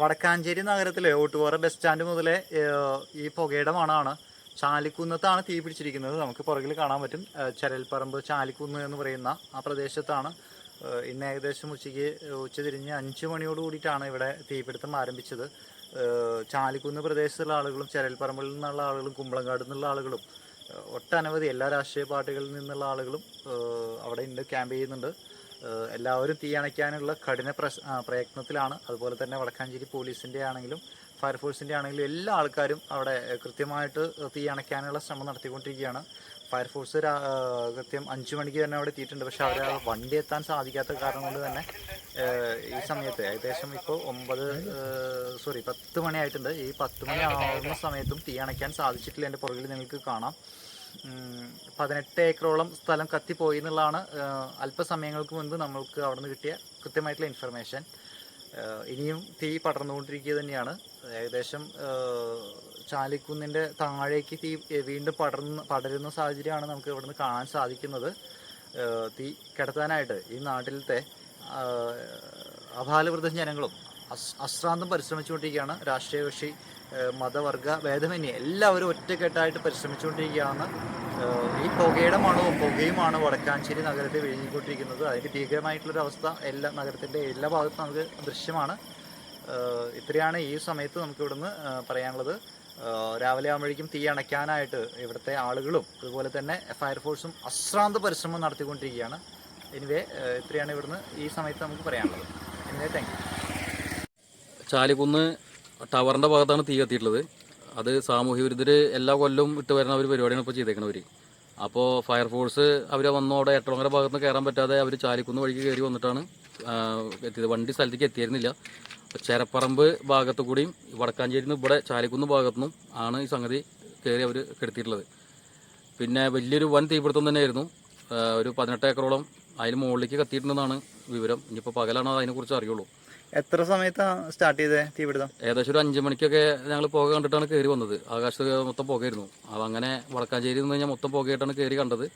വടക്കാഞ്ചേരി നഗരത്തിലെ Ottupara bus stand മുതലേ ഈ പുകയുടെ മണമാണ് ചാലിക്കുന്നത്താണ് തീ പിടിച്ചിരിക്കുന്നത്. നമുക്ക് പുറകിൽ കാണാൻ പറ്റും. ചരൽപ്പറമ്പ് ചാലിക്കുന്ന് എന്ന് പറയുന്ന ആ പ്രദേശത്താണ്. ഇന്ന് ഏകദേശം ഉച്ചയ്ക്ക് ഉച്ചതിരിഞ്ഞ് അഞ്ച് മണിയോട് കൂടിയിട്ടാണ് ഇവിടെ തീപിടുത്തം ആരംഭിച്ചത്. ചാലിക്കുന്ന് പ്രദേശത്തുള്ള ആളുകളും ചരൽപ്പറമ്പിൽ നിന്നുള്ള ആളുകളും കുമ്പളങ്കാട് നിന്നുള്ള ആളുകളും ഒട്ടനവധി എല്ലാ രാഷ്ട്രീയ പാർട്ടികളിൽ നിന്നുള്ള ആളുകളും അവിടെ ഉണ്ട് ക്യാമ്പ് ചെയ്യുന്നുണ്ട്. എല്ലാവരും തീ അണയ്ക്കാനുള്ള കഠിന പ്രയത്നത്തിലാണ്. അതുപോലെ തന്നെ വടക്കാഞ്ചേരി പോലീസിന്റെ ആണെങ്കിലും ഫയർഫോഴ്സിന്റെ ആണെങ്കിലും എല്ലാ ആൾക്കാരും അവിടെ കൃത്യമായിട്ട് തീ അണയ്ക്കാനുള്ള ശ്രമം നടത്തിക്കൊണ്ടിരിക്കുകയാണ്. ഫയർഫോഴ്സ് കൃത്യം അഞ്ചു മണിക്ക് തന്നെ അവിടെ എത്തിയിട്ടുണ്ട്. പക്ഷേ അവരെ വണ്ടി എത്താൻ സാധിക്കാത്ത കാരണം കൊണ്ട് തന്നെ ഈ സമയത്ത് ഏകദേശം ഇപ്പോൾ ഒമ്പത് സോറി പത്ത് മണിയായിട്ടുണ്ട് ഈ പത്ത് മണി ആവുന്ന സമയത്തും തീ അണയ്ക്കാൻ സാധിച്ചിട്ടില്ല. എന്റെ പുറകിൽ നിങ്ങൾക്ക് കാണാം. പതിനെട്ട് ഏക്കറോളം സ്ഥലം കത്തിപ്പോയി എന്നുള്ളതാണ് അല്പസമയങ്ങൾക്ക് മുൻപ് നമ്മൾക്ക് അവിടെ നിന്ന് കിട്ടിയ കൃത്യമായിട്ടുള്ള ഇൻഫർമേഷൻ ഇനിയും തീ പടർന്നുകൊണ്ടിരിക്കുക തന്നെയാണ്. ഏകദേശം ചാലിക്കുന്നിന്റെ താഴേക്ക് തീ വീണ്ടും പടർന്ന് പടരുന്ന സാഹചര്യമാണ് നമുക്ക് ഇവിടുന്ന് കാണാൻ സാധിക്കുന്നത്. തീ കിടത്താനായിട്ട് ഈ നാട്ടിലത്തെ അപാലവൃദ്ധ ജനങ്ങളും അശ്രാന്തം പരിശ്രമിച്ചുകൊണ്ടിരിക്കുകയാണ്. രാഷ്ട്രീയ കക്ഷി ഏഹ്, മതവർഗ ഭേദമന്യേ എല്ലാവരും ഒറ്റക്കെട്ടായിട്ട് പരിശ്രമിച്ചുകൊണ്ടിരിക്കുകയാണ്. ഈ പുകയുടെ മണവും പുകയുമാണ് വടക്കാഞ്ചേരി നഗരത്തെ വിഴുങ്ങിക്കൊണ്ടിരിക്കുന്നത്. അതിന്റെ ഭീകരമായിട്ടുള്ളൊരു അവസ്ഥ എല്ലാ നഗരത്തിന്റെ എല്ലാ ഭാഗത്തും നമുക്ക് ദൃശ്യമാണ്. ഇത്രയാണ് ഈ സമയത്ത് നമുക്ക് ഇവിടുന്ന് പറയാനുള്ളത്. രാവിലെ ആകുമ്പോഴേക്കും തീ അണയ്ക്കാനായിട്ട് ഇവിടുത്തെ ആളുകളും അതുപോലെ തന്നെ ഫയർഫോഴ്സും അശ്രാന്ത പരിശ്രമം നടത്തിക്കൊണ്ടിരിക്കുകയാണ്. എനിവേ ഇത്രയാണ് ഇവിടുന്ന് ഈ സമയത്ത് നമുക്ക് പറയാനുള്ളത്. എനിവേ താങ്ക് യു ചാലിക്കുന്ന് ടവറിന്റെ ഭാഗത്താണ് തീ കത്തിയിട്ടുള്ളത്. അത് സാമൂഹ്യ വിരുദ്ധർ എല്ലാ കൊല്ലവും ഇട്ട് വരുന്ന ഒരു പരിപാടിയാണ് ഇപ്പോൾ ചെയ്തേക്കണവർ അപ്പോൾ ഫയർഫോഴ്സ് അവർ അവിടെ എട്ടളങ്ങര ഭാഗത്ത് നിന്ന് കയറാൻ പറ്റാതെ അവർ ചാലിക്കുന്ന് വഴിക്ക് കയറി വന്നിട്ടാണ് എത്തിയത്. വണ്ടി സ്ഥലത്തേക്ക് എത്തിയിരുന്നില്ല. ചെരപ്പറമ്പ് ഭാഗത്തു കൂടിയും വടക്കാഞ്ചേരി നിന്ന് ഇവിടെ ചാലിക്കുന്ന് ഭാഗത്തു നിന്നും ആണ് ഈ സംഗതി കയറി അവർ കെടുത്തിയിട്ടുള്ളത്. പിന്നെ വലിയൊരു വൻ തീപിടുത്തം തന്നെയായിരുന്നു. ഒരു പതിനെട്ട് ഏക്കറോളം അതിന് മുകളിലേക്ക് കത്തിയിട്ടുണ്ടെന്നാണ് വിവരം. ഇനിയിപ്പോൾ പകലാണ് അതിനെക്കുറിച്ച് അറിയുള്ളൂ. എത്ര സമയത്താണ് സ്റ്റാർട്ട് ചെയ്തത് തീപിടുത്തം ഏകദേശം ഒരു അഞ്ചു മണിക്കൊക്കെ ഞങ്ങൾ പുക കണ്ടിട്ടാണ് കയറി വന്നത്. ആകാശത്ത് മൊത്തം പുകയായിരുന്നു. അപ്പോൾ അങ്ങനെ വടക്കാഞ്ചേരി നിന്ന് കഴിഞ്ഞാൽ മൊത്തം പുകയായിട്ടാണ് കയറി കണ്ടത്.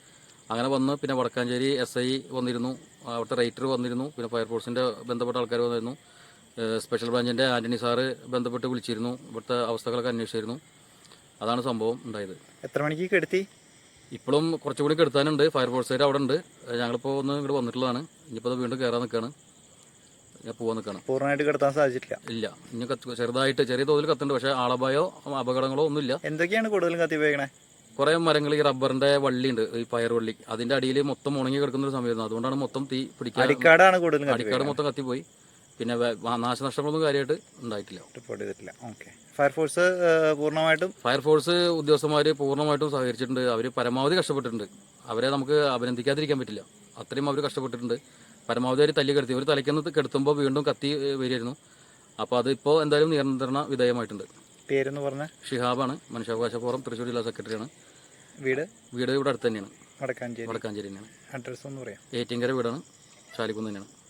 അങ്ങനെ വന്ന് പിന്നെ വടക്കാഞ്ചേരി എസ് ഐ വന്നിരുന്നു. അവിടുത്തെ റൈറ്റർ വന്നിരുന്നു. പിന്നെ ഫയർഫോഴ്സിന്റെ ബന്ധപ്പെട്ട ആൾക്കാർ വന്നിരുന്നു. സ്പെഷ്യൽ ബ്രാഞ്ചിന്റെ ആന്റണി സാറ് ബന്ധപ്പെട്ട് വിളിച്ചിരുന്നു. ഇവിടുത്തെ അവസ്ഥകളൊക്കെ അന്വേഷിച്ചിരുന്നു. അതാണ് സംഭവം ഉണ്ടായത്. എത്ര മണിക്ക് കെടുത്തി? ഇപ്പോഴും കുറച്ചുകൂടി കെടുത്താനുണ്ട്. ഫയർഫോഴ്സുകാർ അവിടെ ഉണ്ട്. ഞങ്ങളിപ്പോൾ ഒന്ന് ഇങ്ങോട്ട് വന്നിട്ടുള്ളതാണ്. ഇനിയിപ്പോൾ അത് വീണ്ടും കയറാൻ നിൽക്കുകയാണ് ഞാൻ പോകാൻ നിൽക്കണം പൂർണമായിട്ട് കിടത്താൻ സാധിച്ചിട്ടില്ല. ഇല്ല. ഇനി കത്ത് ചെറുതായിട്ട് ചെറിയ തോതിൽ കത്തുണ്ട്. പക്ഷേ ആളപായോ അപകടങ്ങളോ ഒന്നുമില്ല. എന്തൊക്കെയാണ് കൂടുതലും കത്തി ഉപയോഗിക്കണേ കുറേ മരങ്ങൾ ഈ റബ്ബറിന്റെ വള്ളിയുണ്ട്. ഈ പയർ വള്ളി. അതിന്റെ അടിയിൽ മൊത്തം ഉണങ്ങി കിടക്കുന്ന ഒരു സമയമായിരുന്നു. അതുകൊണ്ടാണ് മൊത്തം തീ പിടിക്കാൻ അടിക്കാടാണ് കൂടുതലും അടിക്കാട് മൊത്തം കത്തിപ്പോയി. പിന്നെ നാശനഷ്ടങ്ങളൊന്നും കാര്യമായിട്ട് ഉണ്ടായിട്ടില്ല. റിപ്പോർട്ട് ചെയ്തിട്ടില്ല. ഓക്കെ. ഫയർഫോഴ്സ് പൂർണമായിട്ടും? ഫയർഫോഴ്സ് ഉദ്യോഗസ്ഥന്മാർ പൂർണമായിട്ടും സഹകരിച്ചിട്ടുണ്ട്. അവർ പരമാവധി കഷ്ടപ്പെട്ടിട്ടുണ്ട്. അവരെ നമുക്ക് അഭിനന്ദിക്കാതിരിക്കാൻ പറ്റില്ല. അത്രയും അവർ കഷ്ടപ്പെട്ടിട്ടുണ്ട്. പരമാവധി അവർ തല്ലി കെടുത്തി. ഒരു തലയ്ക്കൊന്ന് കെടുത്തുമ്പോൾ വീണ്ടും കത്തി വരുമായിരുന്നു അപ്പോൾ അപ്പോൾ അതിപ്പോൾ എന്തായാലും നിയന്ത്രണ വിധേയമായിട്ടുണ്ട്. പേരെന്ന് പറഞ്ഞ? ഷിഹാബാണ്. മനുഷ്യാവകാശ ഫോറം തൃശ്ശൂർ ജില്ലാ സെക്രട്ടറിയാണ്. വീട്? വീട് ഇവിടെ അടുത്ത് തന്നെയാണ്. വടക്കാഞ്ചേരി. വടക്കാഞ്ചേരി തന്നെയാണ്. അഡ്രസ്സ് ഒന്ന് പറയാം. ഏറ്റിങ്കര വീടാണ്. ചാലിക്കുന്ന് തന്നെയാണ്.